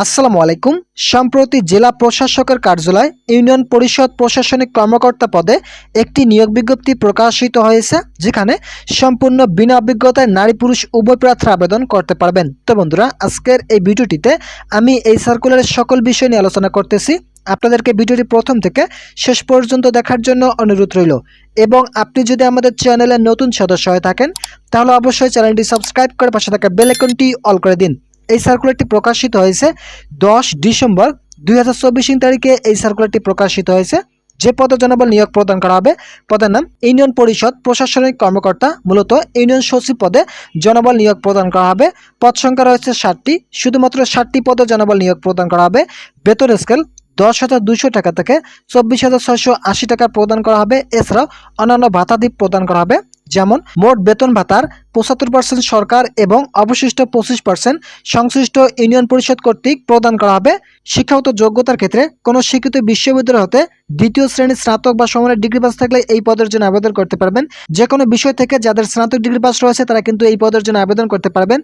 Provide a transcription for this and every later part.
আসসালামু আলাইকুম। সম্প্রতি জেলা প্রশাসকের কার্যালয়, ইউনিয়ন পরিষদ প্রশাসনিক কর্মকর্তা পদে একটি নিয়োগ বিজ্ঞপ্তি প্রকাশিত হয়েছে, যেখানে সম্পূর্ণ বিনা অভিজ্ঞতায় নারী পুরুষ উভয় প্রার্থী আবেদন করতে পারবেন। তো বন্ধুরা, আজকের এই ভিডিওটিতে আমি এই সার্কুলারের সকল বিষয় নিয়ে আলোচনা করতেছি। আপনাদেরকে ভিডিওটি প্রথম থেকে শেষ পর্যন্ত দেখার জন্য অনুরোধ রইল। এবং আপনি যদি আমাদের চ্যানেলের নতুন সদস্য হয়ে থাকেন, তাহলে অবশ্যই চ্যানেলটি সাবস্ক্রাইব করে পাশে থাকা বেল আইকনটি অল করে দিন। এই সার্কুলারটি প্রকাশিত হয়েছে দশ ডিসেম্বর দুই হাজার চব্বিশ তারিখে এই সার্কুলারটি প্রকাশিত হয়েছে। যে পদে জনবল নিয়োগ প্রদান করা হবে, পদের নাম ইউনিয়ন পরিষদ প্রশাসনিক কর্মকর্তা, মূলত ইউনিয়ন সচিব পদে জনবল নিয়োগ প্রদান করা হবে। পদ সংখ্যা রয়েছে ষাটটি, শুধুমাত্র ষাটটি পদে জনবল নিয়োগ প্রদান করা হবে। বেতন স্কেল দশ হাজার দুশো টাকা থেকে চব্বিশ হাজার ছয়শো আশি টাকা প্রদান করা হবে। এছাড়াও অন্যান্য ভাতাদি প্রদান করা হবে, যেমন মোট বেতন ভাতার পঁচাত্তর পার্সেন্ট সরকার এবং অবশিষ্ট পঁচিশ পার্সেন্ট সংশ্লিষ্ট ইউনিয়ন পরিষদ কর্তৃক প্রদান করা হবে। শিক্ষাগত যোগ্যতার ক্ষেত্রে কোনো শিক্ষিত বিশ্ববিদ্যালয় হতে দ্বিতীয় শ্রেণির স্নাতক বা সমানের ডিগ্রি পাস থাকলে এই পদের জন্য আবেদন করতে পারবেন। যে কোনো বিষয় থেকে যাদের স্নাতক ডিগ্রি পাস রয়েছে তারা কিন্তু এই পদের জন্য আবেদন করতে পারবেন।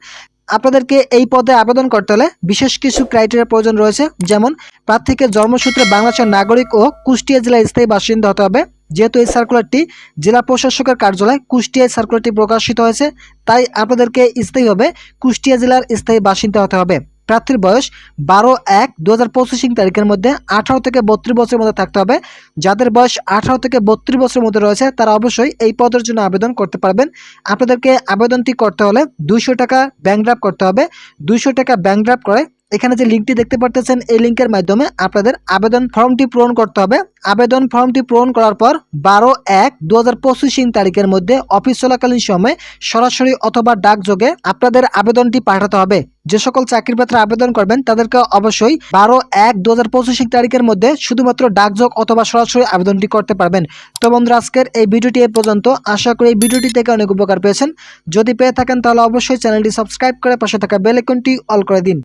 আপনাদেরকে এই পদে আবেদন করতে হলে বিশেষ কিছু ক্রাইটেরিয়া প্রয়োজন রয়েছে। যেমন, প্রার্থীকে জন্মসূত্রে বাংলাদেশের নাগরিক ও কুষ্টিয়া জেলায় স্থায়ী বাসিন্দা হতে হবে। যেহেতু এই সার্কুলারটি জেলা প্রশাসকের কার্যালয় কুষ্টিয়ায় সার্কুলারটি প্রকাশিত হয়েছে, তাই আপনাদেরকে স্থায়ীভাবে কুষ্টিয়া জেলার স্থায়ী বাসিন্দা হতে হবে। প্রার্থীর বয়স বারো এক দু হাজার পঁচিশিং তারিখের মধ্যে আঠারো থেকে বত্রিশ বছরের মধ্যে থাকতে হবে। যাদের বয়স আঠারো থেকে বত্রিশ বছরের মধ্যে রয়েছে, তারা অবশ্যই এই পদের জন্য আবেদন করতে পারবেন। আপনাদেরকে আবেদনটি করতে হলে দুইশো টাকা ব্যাংক ড্রাফ করতে হবে। দুইশো টাকা ব্যাংক ড্রাফ করে এখানে যে লিঙ্কটি দেখতে পারতেছেন, এই লিঙ্কের মাধ্যমে আপনাদের আবেদন ফর্মটি পূরণ করতে হবে। আবেদন ফর্মটি পূরণ করার পর বারো এক দু হাজার তারিখের মধ্যে অফিস চলাকালীন সময়ে সরাসরি অথবা ডাকযোগে আপনাদের আবেদনটি পাঠাতে হবে। যে সকল চাকরির পাত্রে আবেদন করবেন, তাদেরকে অবশ্যই বারো এক দু হাজার পঁচিশ তারিখের মধ্যে শুধুমাত্র ডাকযোগ অথবা সরাসরি আবেদনটি করতে পারবেন। তো বন্ধুরা, আজকের এই ভিডিওটি এ পর্যন্ত। আশা করি এই ভিডিওটি থেকে অনেক উপকার পেয়েছেন। যদি পেয়ে থাকেন, তাহলে অবশ্যই চ্যানেলটি সাবস্ক্রাইব করে পাশে থাকা বেল আইকনটি অল করে দিন।